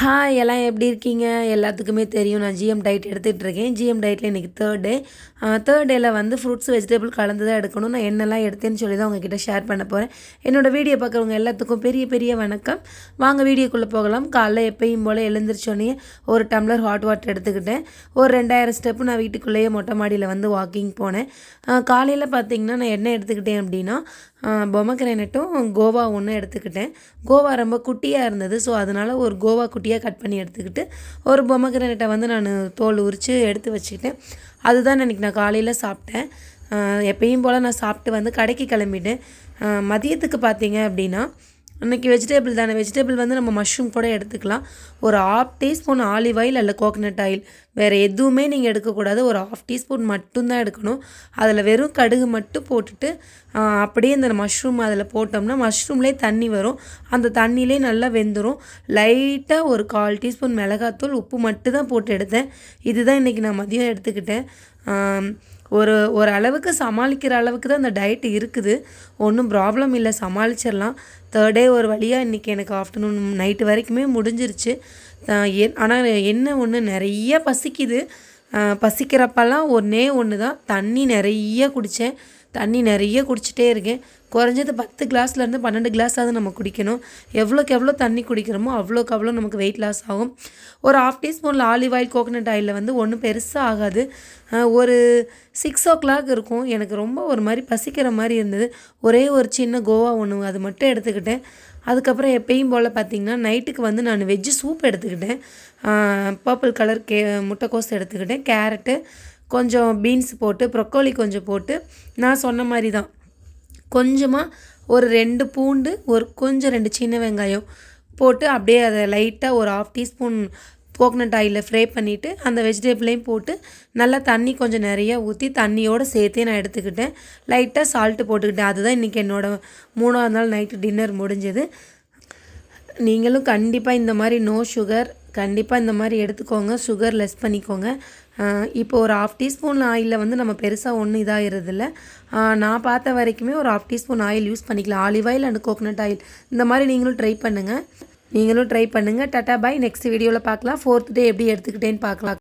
Hi எல்லாம் எப்படி இருக்கீங்க? எல்லாத்துக்குமே தெரியும். நான் ஜிஎம் டயட் எடுத்துகிட்டு இருக்கேன். ஜிஎம் டயட்டில் இன்றைக்கி தேர்ட் டே தேர்ட் டேயில் வந்து ஃப்ரூட்ஸ் வெஜிடபிள் கலந்து தான் எடுக்கணும். நான் என்னெல்லாம் எடுத்தேன்னு சொல்லி தான் உங்ககிட்ட ஷேர் பண்ண போகிறேன் என்னோடய வீடியோ பார்க்குறவங்க எல்லாத்துக்கும் பெரிய பெரிய வணக்கம். வாங்க வீடியோக்குள்ளே போகலாம். காலைல எப்பயும் போல் எழுந்திரிச்சோன்னே ஒரு டம்ளர் ஹாட் வாட்டர் எடுத்துக்கிட்டேன். ஒரு ரெண்டாயிரம் ஸ்டெப்பு நான் வீட்டுக்குள்ளேயே மொட்டை மாடியில் வந்து வாக்கிங் போனேன். காலையில் பார்த்தீங்கன்னா நான் என்ன எடுத்துக்கிட்டேன் அப்படின்னா பொம்மை பொமக்ரேனட்டும் கோவா ஒன்று எடுத்துக்கிட்டேன். கோவா ரொம்ப குட்டியாக இருந்தது ஸோ அதனால் ஒரு கோவா குட்டியாக கட் பண்ணி எடுத்துக்கிட்டு ஒரு பொம்மை பொமக்ரேனட்டை வந்து நான் தோல் உரித்து எடுத்து வச்சுக்கிட்டேன். அதுதான் இன்றைக்கி நான் காலையில் சாப்பிட்டேன். எப்பயும் போல் நான் சாப்பிட்டு வந்து கடைக்கு கிளம்பிட்டேன். மதியத்துக்கு பார்த்தீங்க அப்படின்னா இன்றைக்கி வெஜிடபிள் தானே. வெஜிடபிள் வந்து நம்ம மஷ்ரூம் கூட எடுத்துக்கலாம். ஒரு ஆஃப் டீஸ்பூன் ஆலிவ் ஆயில் அல்ல கோகனட் ஆயில் வேறு எதுவுமே நீங்கள் எடுக்கக்கூடாது. ஒரு ஆஃப் டீஸ்பூன் மட்டும்தான் எடுக்கணும். அதில் வெறும் கடுகு மட்டும் போட்டுட்டு அப்படியே இந்த மஷ்ரூம் அதில் போட்டோம்னா மஷ்ரூம்லேயே தண்ணி வரும். அந்த தண்ணியிலே நல்லா வெந்துடும் லைட்டாக ஒரு கால் டீஸ்பூன் மிளகாத்தூள் உப்பு மட்டும் தான் போட்டு எடுத்தேன். இதுதான் இன்றைக்கி நான் மதியம் எடுத்துக்கிட்டேன். ஒரு ஒரு அளவுக்கு சமாளிக்கிற அளவுக்கு தான் அந்த டயட் இருக்குது. ஒன்றும் ப்ராப்ளம் இல்லை சமாளிச்சிடலாம் தேர்ட் டே ஒரு வழியாக இன்றைக்கி எனக்கு ஆஃப்டர்நூன் நைட்டு வரைக்குமே முடிஞ்சிருச்சு. ஆனால் என்ன ஒன்று நிறைய பசிக்குது. பசிக்கிறப்பெல்லாம் ஒன்றே ஒன்று தான் தண்ணி நிறைய குடித்தேன் தண்ணி நிறைய குடிச்சிட்டே இருக்கேன். குறைஞ்சது பத்து கிளாஸ்லேருந்து பன்னெண்டு கிளாஸாவது நம்ம குடிக்கணும். எவ்வளோக்கு எவ்வளோ தண்ணி குடிக்கிறோமோ அவ்வளோக்கு அவ்வளோ நமக்கு வெயிட் லாஸ் ஆகும். ஒரு ஆஃப் டீஸ்பூனில் ஆலிவ் ஆயில் கோகனட் ஆயிலில் வந்து ஒன்றும் பெருசாக ஆகாது. ஒரு சிக்ஸ் ஓ கிளாக் இருக்கும். எனக்கு ரொம்ப ஒரு மாதிரி பசிக்கிற மாதிரி இருந்தது. ஒரே ஒரு சின்ன கோவா ஒன்று அது மட்டும் எடுத்துக்கிட்டேன். அதுக்கப்புறம் எப்பயும் போல் பார்த்திங்கன்னா நைட்டுக்கு வந்து நான் வெஜ்ஜு சூப் எடுத்துக்கிட்டேன். பர்பிள் கலர் கே முட்டைக்கோஸ் எடுத்துக்கிட்டேன். கேரட்டு கொஞ்சம் பீன்ஸ் போட்டு ப்ரொக்கோலி கொஞ்சம் போட்டு நான் சொன்ன மாதிரி தான். கொஞ்சமாக ஒரு ரெண்டு பூண்டு ஒரு கொஞ்சம் ரெண்டு சின்ன வெங்காயம் போட்டு அப்படியே அதை லைட்டாக ஒரு ஆஃப் டீஸ்பூன் கோக்னட் ஆயிலில் ஃப்ரை பண்ணிவிட்டு அந்த வெஜிடபிளையும் போட்டு நல்லா தண்ணி கொஞ்சம் நிறையா ஊற்றி தண்ணியோடு சேர்த்தே நான் எடுத்துக்கிட்டேன். லைட்டாக சால்ட்டு போட்டுக்கிட்டேன். அதுதான் இன்றைக்கி என்னோடய மூணாவது நாள் நைட்டு டின்னர் முடிஞ்சது. நீங்களும் கண்டிப்பாக இந்த மாதிரி நோ சுகர் கண்டிப்பாக இந்த மாதிரி எடுத்துக்கோங்க. சுகர் லெஸ் பண்ணிக்கோங்க. இப்போ ஒரு ஆஃப் டீஸ்பூன் ஆயிலில் வந்து நம்ம பெருசாக ஒன்றும் இதாகிறதில்ல நான் பார்த்த வரைக்குமே ஒரு ஆஃப் டீஸ்பூன் ஆயில் யூஸ் பண்ணிக்கலாம். Olive oil and coconut oil இந்த மாதிரி நீங்களும் ட்ரை பண்ணுங்கள் நீங்களும் ட்ரை பண்ணுங்கள் டாட்டா பாய் நெக்ஸ்ட் வீடியோவில் பார்க்கலாம். ஃபோர்த் டே எப்படி எடுத்துக்கிட்டேன்னு பார்க்கலாம்.